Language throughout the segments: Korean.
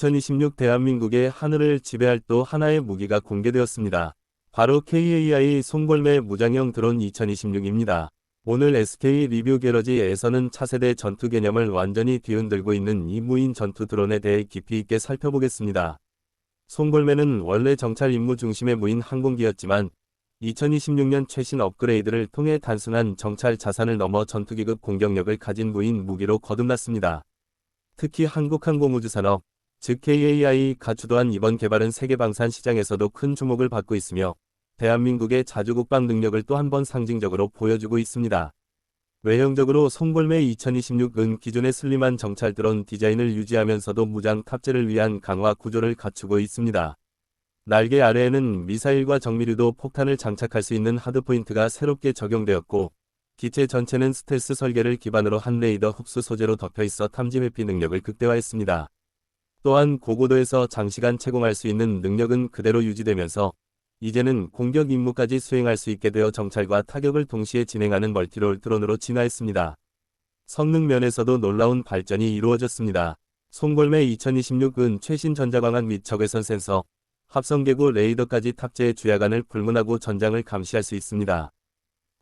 2026 대한민국의 하늘을 지배할 또 하나의 무기가 공개되었습니다. 바로 KAI 송골매 무장형 드론 2026입니다. 오늘 SK 리뷰 게러지에서는 차세대 전투 개념을 완전히 뒤흔들고 있는 이 무인 전투 드론에 대해 깊이 있게 살펴보겠습니다. 송골매는 원래 정찰 임무 중심의 무인 항공기였지만 2026년 최신 업그레이드를 통해 단순한 정찰 자산을 넘어 전투기급 공격력을 가진 무인 무기로 거듭났습니다. 특히 한국항공우주산업, 즉 KAI가 주도한 이번 개발은 세계 방산 시장에서도 큰 주목을 받고 있으며 대한민국의 자주국방 능력을 또 한 번 상징적으로 보여주고 있습니다. 외형적으로 송골매 2026은 기존의 슬림한 정찰 드론 디자인을 유지하면서도 무장 탑재를 위한 강화 구조를 갖추고 있습니다. 날개 아래에는 미사일과 정밀유도 폭탄을 장착할 수 있는 하드포인트가 새롭게 적용되었고 기체 전체는 스텔스 설계를 기반으로 한 레이더 흡수 소재로 덮여 있어 탐지 회피 능력을 극대화했습니다. 또한 고고도에서 장시간 채공할 수 있는 능력은 그대로 유지되면서 이제는 공격 임무까지 수행할 수 있게 되어 정찰과 타격을 동시에 진행하는 멀티롤 드론으로 진화했습니다. 성능 면에서도 놀라운 발전이 이루어졌습니다. 송골매 2026은 최신 전자광학 및 적외선 센서, 합성계구 레이더까지 탑재해 주야간을 불문하고 전장을 감시할 수 있습니다.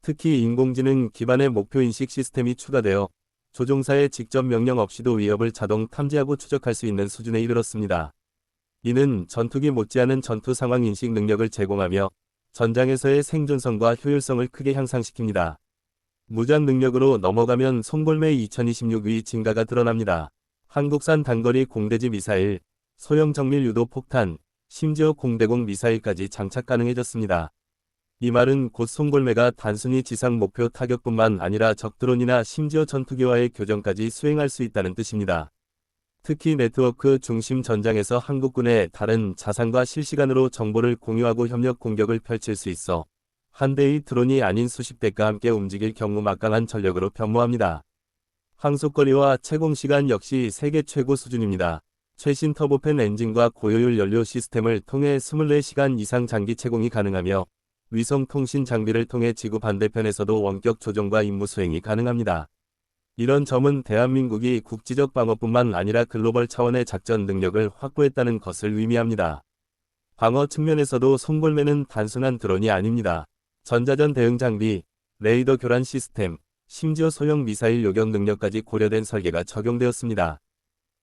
특히 인공지능 기반의 목표 인식 시스템이 추가되어 조종사의 직접 명령 없이도 위협을 자동 탐지하고 추적할 수 있는 수준에 이르렀습니다. 이는 전투기 못지않은 전투 상황 인식 능력을 제공하며 전장에서의 생존성과 효율성을 크게 향상시킵니다. 무장 능력으로 넘어가면 송골매 2026의 증가가 드러납니다. 한국산 단거리 공대지 미사일, 소형 정밀 유도 폭탄, 심지어 공대공 미사일까지 장착 가능해졌습니다. 이 말은 곧 송골매가 단순히 지상 목표 타격뿐만 아니라 적드론이나 심지어 전투기와의 교전까지 수행할 수 있다는 뜻입니다. 특히 네트워크 중심 전장에서 한국군의 다른 자산과 실시간으로 정보를 공유하고 협력 공격을 펼칠 수 있어 한 대의 드론이 아닌 수십 대가 함께 움직일 경우 막강한 전력으로 변모합니다. 항속거리와 채공시간 역시 세계 최고 수준입니다. 최신 터보팬 엔진과 고효율 연료 시스템을 통해 24시간 이상 장기 채공이 가능하며 위성 통신 장비를 통해 지구 반대편에서도 원격 조종과 임무 수행이 가능합니다. 이런 점은 대한민국이 국지적 방어뿐만 아니라 글로벌 차원의 작전 능력을 확보했다는 것을 의미합니다. 방어 측면에서도 송골매는 단순한 드론이 아닙니다. 전자전 대응 장비, 레이더 교란 시스템, 심지어 소형 미사일 요격 능력까지 고려된 설계가 적용되었습니다.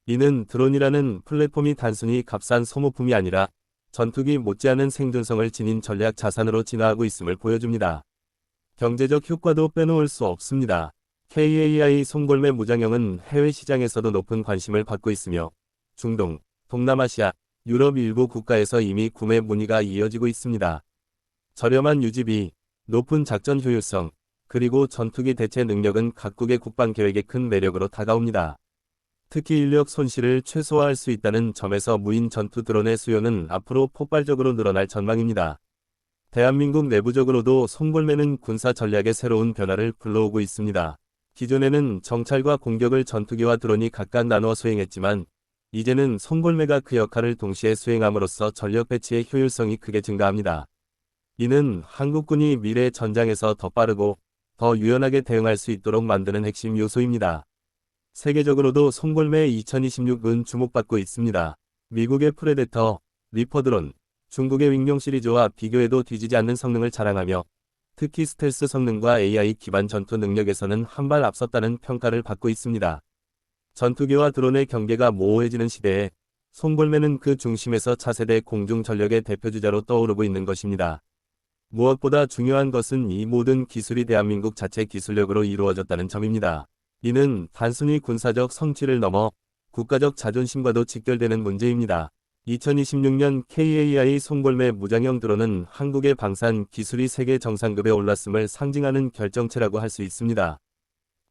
이는 드론이라는 플랫폼이 단순히 값싼 소모품이 아니라 전투기 못지않은 생존성을 지닌 전략 자산으로 진화하고 있음을 보여줍니다. 경제적 효과도 빼놓을 수 없습니다. KAI 송골매 무장형은 해외 시장에서도 높은 관심을 받고 있으며 중동, 동남아시아, 유럽 일부 국가에서 이미 구매 문의가 이어지고 있습니다. 저렴한 유지비, 높은 작전 효율성, 그리고 전투기 대체 능력은 각국의 국방 계획의 큰 매력으로 다가옵니다. 특히 인력 손실을 최소화할 수 있다는 점에서 무인 전투 드론의 수요는 앞으로 폭발적으로 늘어날 전망입니다. 대한민국 내부적으로도 송골매는 군사 전략의 새로운 변화를 불러오고 있습니다. 기존에는 정찰과 공격을 전투기와 드론이 각각 나누어 수행했지만 이제는 송골매가 그 역할을 동시에 수행함으로써 전력 배치의 효율성이 크게 증가합니다. 이는 한국군이 미래 전장에서 더 빠르고 더 유연하게 대응할 수 있도록 만드는 핵심 요소입니다. 세계적으로도 송골매 2026은 주목받고 있습니다. 미국의 프레데터, 리퍼드론, 중국의 윙룡 시리즈와 비교해도 뒤지지 않는 성능을 자랑하며 특히 스텔스 성능과 AI 기반 전투 능력에서는 한 발 앞섰다는 평가를 받고 있습니다. 전투기와 드론의 경계가 모호해지는 시대에 송골매는 그 중심에서 차세대 공중 전력의 대표주자로 떠오르고 있는 것입니다. 무엇보다 중요한 것은 이 모든 기술이 대한민국 자체 기술력으로 이루어졌다는 점입니다. 이는 단순히 군사적 성취를 넘어 국가적 자존심과도 직결되는 문제입니다. 2026년 KAI 송골매 무장형 드론은 한국의 방산 기술이 세계 정상급에 올랐음을 상징하는 결정체라고 할 수 있습니다.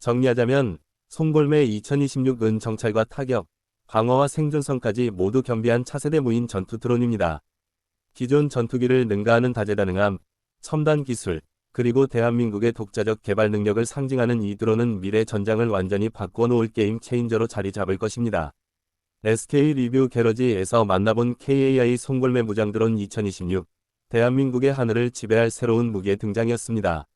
정리하자면 송골매 2026은 정찰과 타격, 방어와 생존성까지 모두 겸비한 차세대 무인 전투 드론입니다. 기존 전투기를 능가하는 다재다능함, 첨단 기술, 그리고 대한민국의 독자적 개발 능력을 상징하는 이 드론은 미래 전장을 완전히 바꿔놓을 게임 체인저로 자리 잡을 것입니다. SK 리뷰 게러지에서 만나본 KAI 송골매 무장 드론 2026 대한민국의 하늘을 지배할 새로운 무기의 등장이었습니다.